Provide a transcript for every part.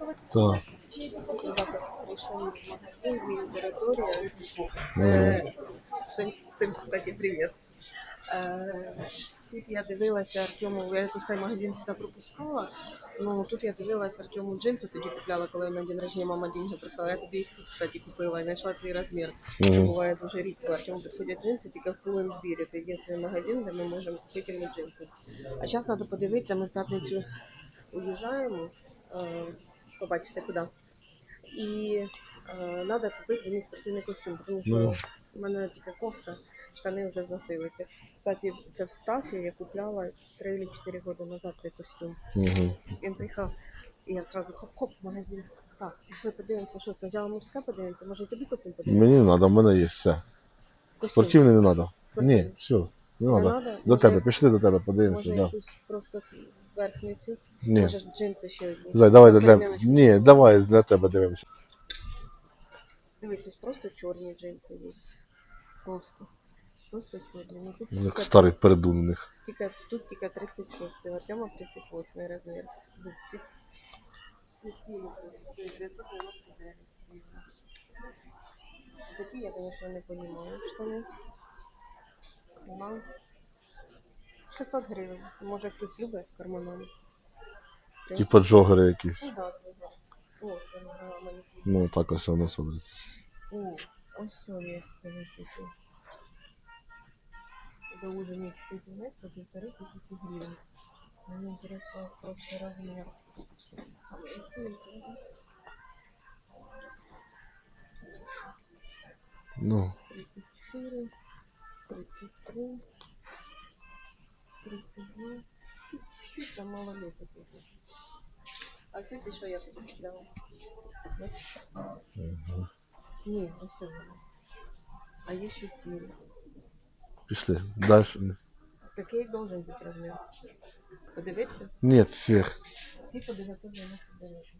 Так. Всім, всім, кстати, привіт. Е, Тут я дивилася Артему, я цей магазин сюди пропускала. Ну тут я дивилася Артему джинси, тоді купляла, коли на день рождення мама деньги прислала. Я тобі їх тут, кстати, купила і знайшла твій розмір. Це буває дуже рідко. Артему підходять джинси, тільки в Пулембірі. Це єдиний магазин, де ми можемо купити йому джинси. А зараз треба подивитися, ми в п'ятницю уїжджаємо, е, побачите куди. І треба купити мені спортивний костюм, тому що Ну. в мене тільки кофта, штани вже зносилися. Кстати, це в стафі я купляла 3 чи 4 роки назад цей костюм. Мгм. Він приїхав, і я одразу хоп-хоп в магазин. Так, пішли подивимося, що це. Взяла мужське подивимося, може і тобі костюм подивимося? Мені не треба, в мене є все. Костюм. Спортивний не треба. Ні, все, не Не треба. До тебе, пішли до тебе, подивимося, Може да. якусь просто с- верхницю, Ні. може джинси ще одні. Зай, давай для Креміночку. Ні, давай для тебе дивимося. Дивись, ось просто чорні джинси є. Просто. Просто чорні. Ну, тут Як тільки- старий передун у них. Тільки, тут тільки 36, у Артема 38 розмір. Дубці. Світілі просто, 999 гривень. Такі я, конечно, не понимаю, штани. Нема. 600 гривень. Може хтось любить з карманами. Типа джогери якісь. Ну, да, да, да. Ось, вона грала мені. Ну так ось воно смотриться. О, ось все є висоти. За ужин чуть-чуть вниз по полторы тысячи гривен. Мне интересно просто размер. Самый интересный. Ну, 34, 33, 32. И чуть там мало лет тут. А все эти, что я тут купляла? Не, все А еще сири. пішли. Далі. Какой должен быть размер? Подивиться? Ні, сверх. Типа 999.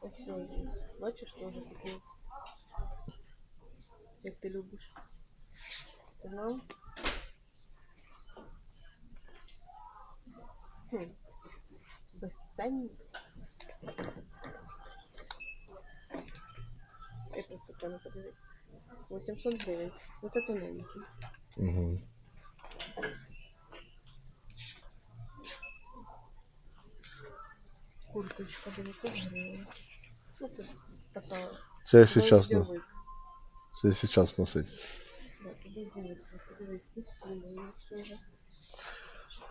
Ось все є. Бачиш, теж такий. Як ти любиш. Ціна. Хм. Безценник. Я просто прямо подивитися. 800 гривень. Вот это тоненький. Угу. Курточка 900 гривень. Ну, це така. Це дождьовик. Це зараз носить. Да, подожди, подивись, ну, сильно, ну, що же.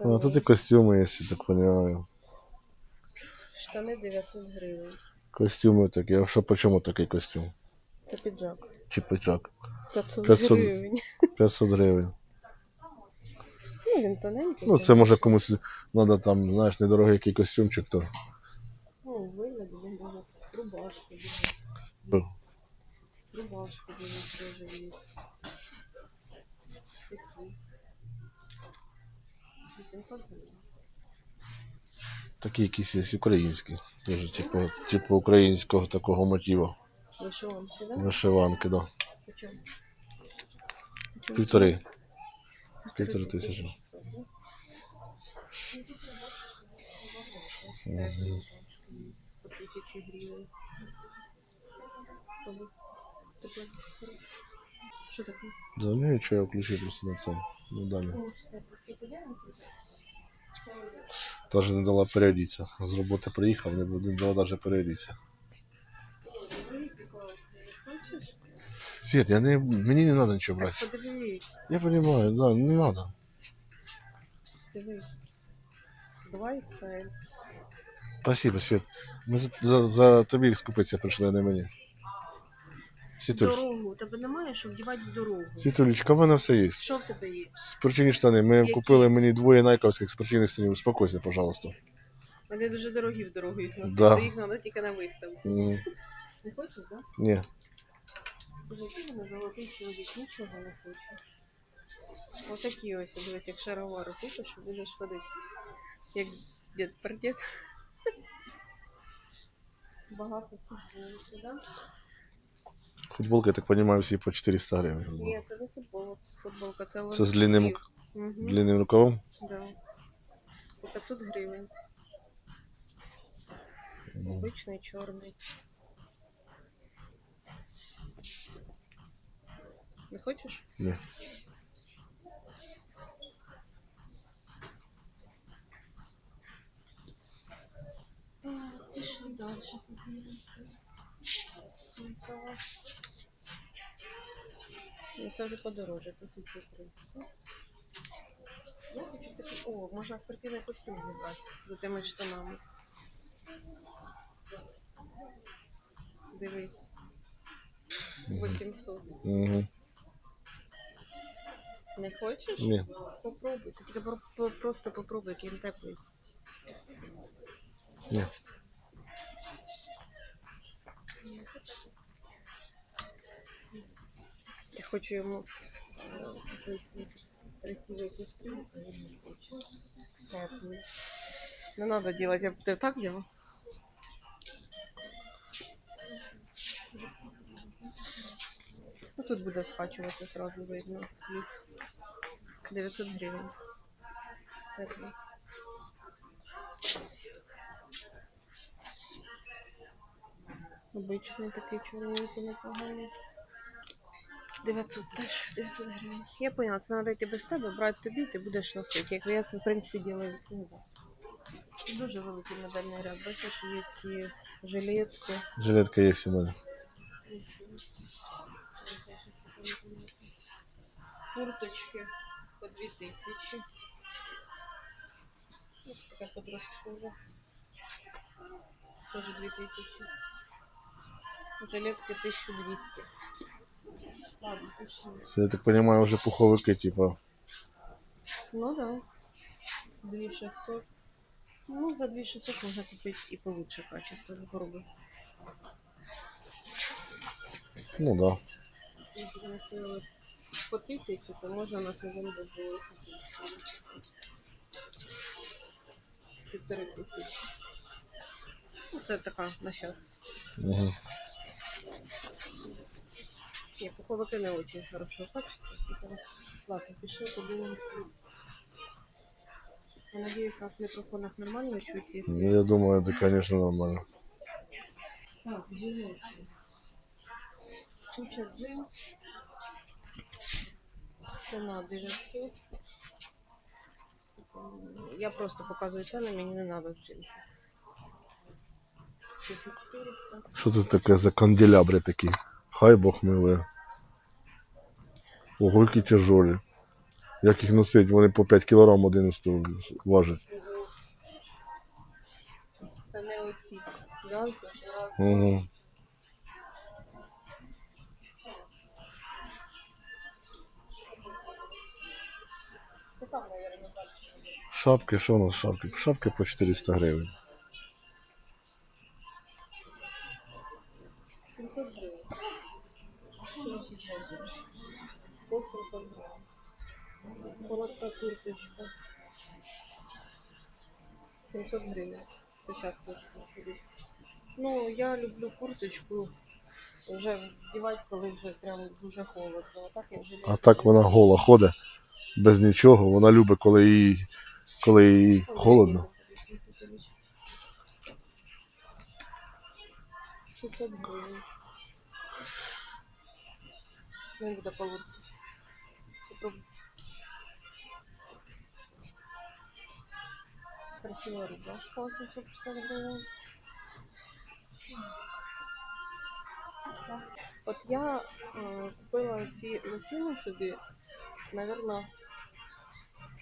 А тут і костюми, якщо так розумію. Штани 900 гривень. Костюми такі. А що по чому такий костюм? Це піджак. Чи пиджак? 500, 500. гривень. 500 гривень. Ну, він тоненький. Ну, це може комусь треба там, знаєш, недорогий який костюмчик, то. Ну, вигляд, він даже рубашку дивись. Ну. Рубашку дивись, теж є. 800 гривень. Такі якісь є українські. Теж, типу, типу українського такого мотиву. Вишиванки, да? Вишиванки, да. Чому? Півтори. Півтори тисячі. По гривень. Що таке? Да, ну нічого, я включив просто на це. Ну далі. Даже не дала переодіться. З роботи приїхав, не, дала навіть переодіться. Свет, я не, мені не треба нічого брати. Я розумію, да, не треба. XL. Спасибо, Свет. Ми за, за, за тобі скупитися прийшли, а не мені. Світуль, Дорогу. Тебе немає, що вдівати в дорогу. Світулечка, в мене все є. Що в тебе є? Спортивні штани. Ми Які? купили мені двоє найковських спортивних штанів. Успокойся, пожалуйста. Вони дуже дорогі в дорогу їх носити. Да. Їх треба тільки на виставку. М, Не хочеш, так? Да? Ні. Боже, мене золотий чоловік, нічого не хоче. Отакі ось, дивись, як шаровари купиш, і будеш ходити. Як дід пардець. Багато футболки, да? Футболки, я так розумію, всі по 400 гривень. Ні, це не футболка. Футболка, це Це з длинним, Угу. длинним рукавом. Да. По 500 гривень. Обичний чорний. Не хочеш? Ні. Пішли далі. Ну, Це вже подороже, по три. Я хочу такий. О, можна спортивний костюм зібрати з тими штанами. Дивись. 800. Угу. Не хочеш? Ні. Попробуй. Ти тільки про- про- просто попробуй, який він теплий. Ні. Хочу йому купити красивий костюм, не хоче. Теплий. Надо делать, я б ти так делал? Ну, тут буде схачуватися сразу видно. Плюс 900 гривень. Теплий. Обичний такий чорненький, непоганий. 900 теж 900 гривень. Я поняла, це треба йти без тебе, брати тобі, ти будеш носити. Як я це в принципі ділаю. Да. Дуже великий модельний ряд. Бачиш, є і жилетки. Жилетка є у мене. Курточки по 2000. Ось така подросткова. Тоже 2000. Жилетки 1200. Це, я так розумію, вже пуховики, типа. Ну да. 2600. Ну, за 2600 можно купить и получше качество попробуй. Ну да. Если по тысяче, то можно на сезон было Півтори тисячі. Ну, це така на час. Угу. Ні, пуховики не очень хорошо Ладно, пішли, подивимось. Я надеюсь, нас в микрофонах нормально чуть, если... Ну, я думаю, це, звісно, нормально. Так, жилетки. Куча джин. Ціна 900. Я просто показую ціни, мені не треба вчитися. 1400. Що це таке за канделябри такі? Хай Бог милує. Ого, які тяжолі. Як їх носить? Вони по 5 кг один важать. Це не оці. Угу. Шапки, що у нас шапки? Шапки по 400 гривень. 800 гривень. Коротка курточка. 700 гривень. Сейчас. Ну, я люблю курточку вже вдівати, коли вже прям дуже холодно. А так я вже А так вона гола ходить, без нічого. Вона любить, коли їй, коли їй холодно. 600 гривень. Не буде получиться. Попробуй. Красива рубашка 850 гривень. От я е, купила ці лосіни собі, наверное,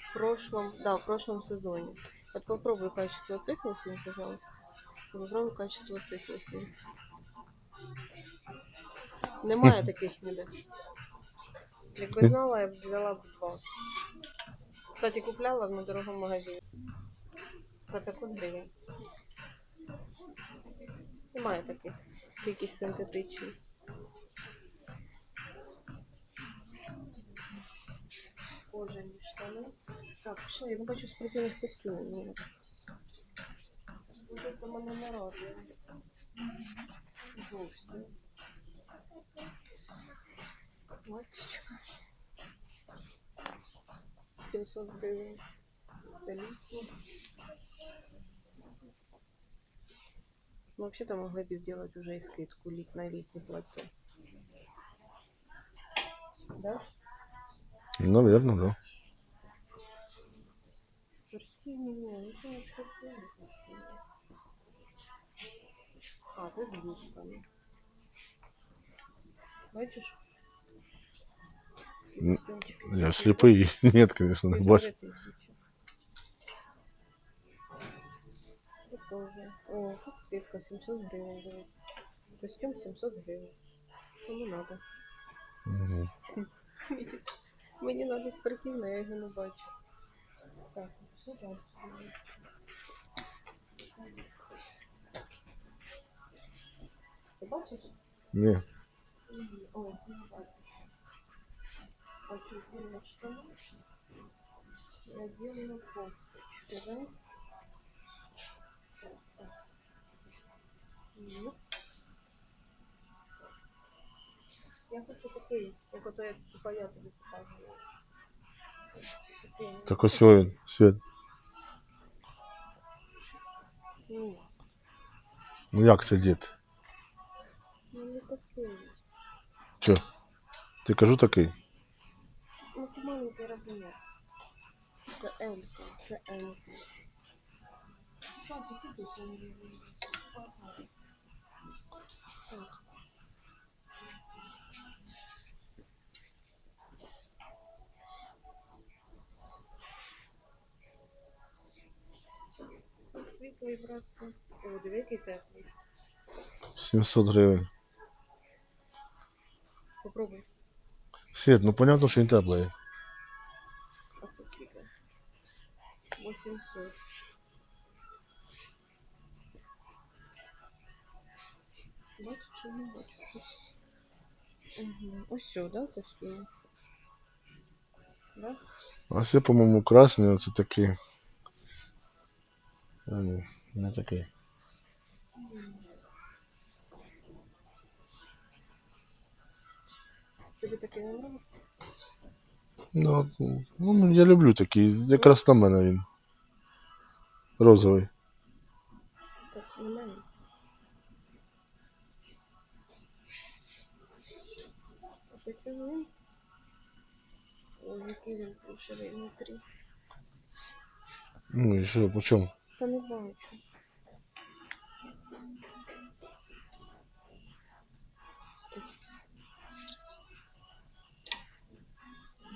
в прошлом, да, в прошлом сезоне. Вот попробуй качество цих лосин, пожалуйста. Попробуй качество цих лосин. Немає таких ніде. Якби знала, я б взяла б два. Кстати, купляла в недорогому магазині. За 500 гривень. Немає таких. Це якісь синтетичні. Кожані штани. Так, що, я не бачу спортивних костюмів. Буде до мене не радує. Зовсім. водичка. 700 гривен за литр. Вообще-то могли бы сделать уже и скидку на летний платке. Да? Ну, верно, да. А, ты с Бачишь? М, Костюмчик. Я слепий. Нет, конечно, не бачу. Полторы тысячи. Тут тоже. О, тут скидка 700 гривен. дивись. Костюм 700 гривен. Кому надо. Мгм. Мені надо спортивно, я його не бачу. Так, все далі. Ти бачиш? Ні. Надела кофточку, да? Так, так. Ну. Я хочу такий, як ото я типа я тобі показувала. Такий, Так ось він, Свет. ну, Ну як це дід? ну не такий. Чо? Ти кажу такий. Ну, це маленький розмір. Ось він. Так. Світлий, братце. О, диви, який теплий. 700 гривень. Попробуй. Свет, ну понятно, що він теплий. 800. Бачиш, чи не щось? Угу. Ось да, костюм? Да? А це, по-моєму, красний, оце такий. А, ні, не такий. Тобі такий не нравиться? Ну, от, ну, я люблю такий. Якраз на мене він. внутрі. Ну і що, по чому? Та не бачу.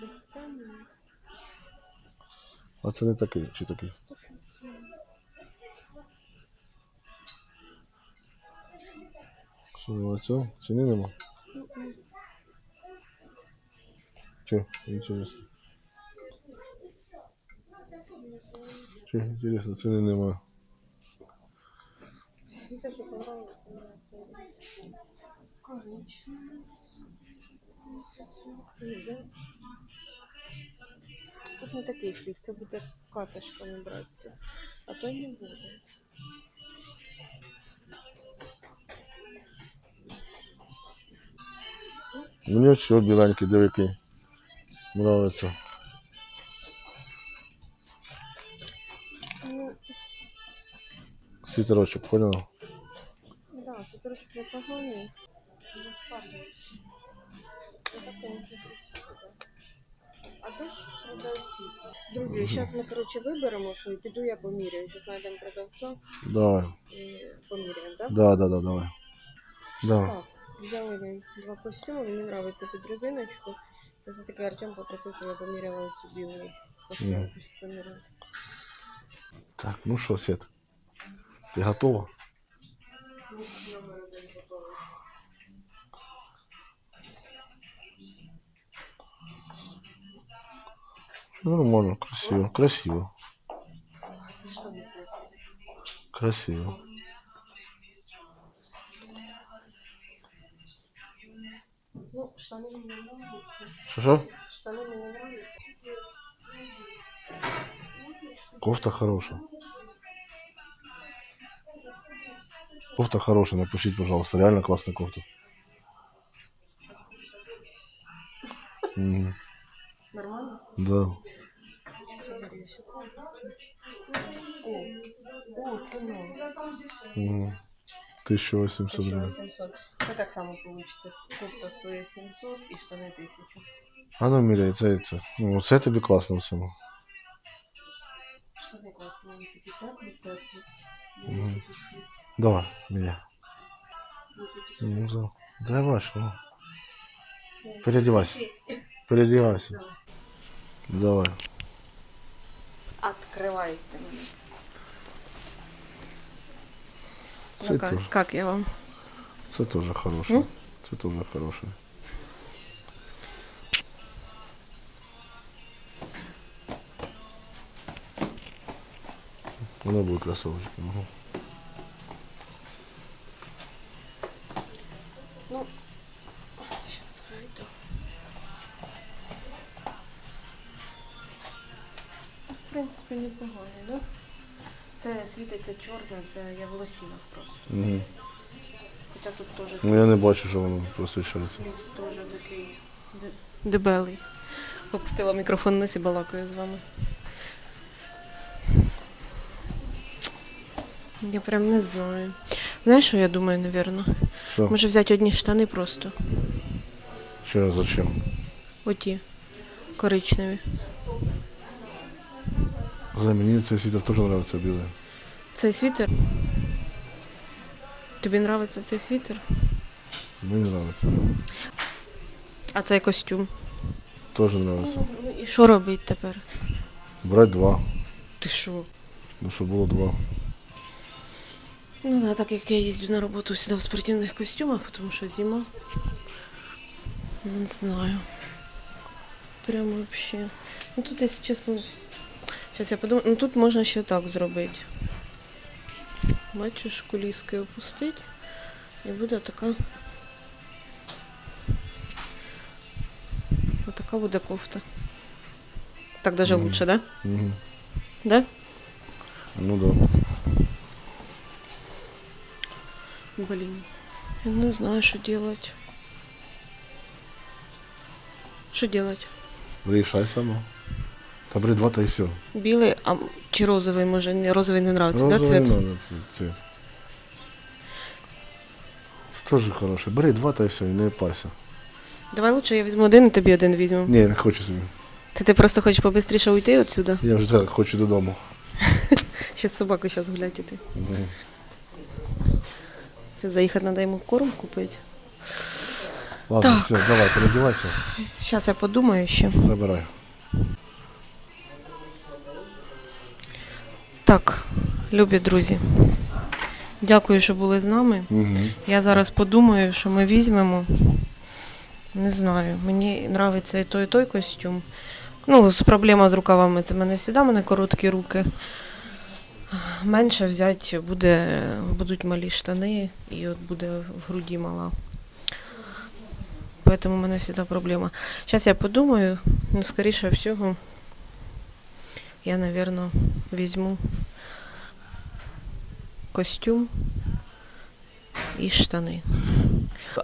Безцінний. А це не такий, чи такий? Що, оцього? Ціни нема? Че, интересно. Че, интересно, цены нема. Тут не такий фліс, це буде катишками братися. А то не буде. Мне все біленький, диви який. Нравится. Ну, Світерочок, понял? да, це трошки непоганий. Не складно. Ну, таке не красиво, да. А де ж продавці? Друзі, зараз ми, коротше, виберемо, що і піду я поміряю. Зараз знайдемо продавця Давай. і поміряємо, так? Да, да, да, давай. Да. Так, взяли два костюми, мені подобається під резиночку. Це все-таки Артем попросив, щоб я поміряла цю білу костюм. Поміряла. Так, ну що, Свет? Ти готова? Нормально, красиво, красиво, красиво. Ну, штани мені не нравятся. Що що? Штани мені нравятся. Кофта хорошая. Кофта хорошая, напишите, пожалуйста. Реально классная кофта. Мгм. Нормально? Да. О, о, це нове. Мгм. 1800 гривень. 1800. Це так само вийде. Кофта стоїть 700 і штани 1000. А ну, міряй, це, це. Ну, це тобі класно в цьому. Штани класні, вони такі теплі, теплі. Мгм. Давай, міряй. Ну, за... Дай бачу, ну. Переодевайся. Переодевайся. Давай. Открывайте мене. Це Ну, как, теж. как я вам? Це теж хороше. Ну? Це теж хороше. Воно буде красовочка. Угу. Це чорне, це я в лосінах просто. Угу. Хоча тут теж Ну я не бачу, що воно просвічається. Ліс теж такий де- дебелий. Опустила мікрофон на балакаю з вами. Я прям не знаю. Знаєш, що я думаю, напевно? Що? Може взяти одні штани просто. Що, зачем? Оті. Коричневі. За мені цей світер теж подобається білий. Цей світер. Тобі подобається цей світер? Мені подобається. А цей костюм. Теж подобається. І що робить тепер? Брать два. Ти що? Ну, щоб було два. Ну да, так як я їздю на роботу всегда в спортивних костюмах, тому що зима. Не знаю. Прям вообще. Ну тут, якщо чесно. Зараз я подумаю, ну тут можна ще так зробити. Бачиш, куліски опустити. І буде така. Отака буде кофта. Так даже Мгм. лучше, да? Угу. Да? Ну да. Блин, я не знаю, что делать. Что делать? Вирішай сама. Та бери два та і все. Білий, а чи розовий, може, не розовий не нравится, да, Розовий цвет? не надо ц- цвет. Це теж хороше. Бери два та і все, і не парся. Давай лучше я візьму один і тобі один візьму. Ні, не хочу собі. Ти, ти просто хочеш побистріше уйти отсюда? Я вже так хочу додому. Ще собаку зараз гулять іти. Зараз заїхати треба йому корм купити. Ладно, Так. все, давай, переодівайся, Зараз я подумаю ще. забирай. Так, любі друзі. Дякую, що були з нами. Угу. Я зараз подумаю, що ми візьмемо. Не знаю, мені подобається і той, і той костюм. Ну, з проблема з рукавами це в мене завжди, в мене короткі руки. Менше взяти буде, будуть малі штани, і от буде в груді мала. Поэтому у мене завжди проблема. Зараз я подумаю, ну, скоріше всього, я, мабуть, візьму костюм і штани.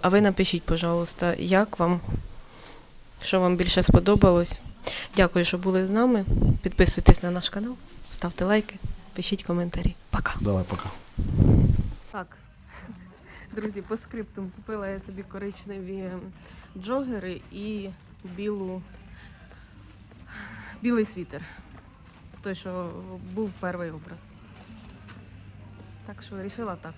А ви напишіть, пожалуйста, як вам, що вам більше сподобалось. Дякую, що були з нами. Підписуйтесь на наш канал, ставте лайки, пишіть коментарі. Пока. Давай, пока. Так, друзі, по скриптум купила я собі коричневі джогери і білу, білий світер. Той, що був перший образ. Так що вирішила так.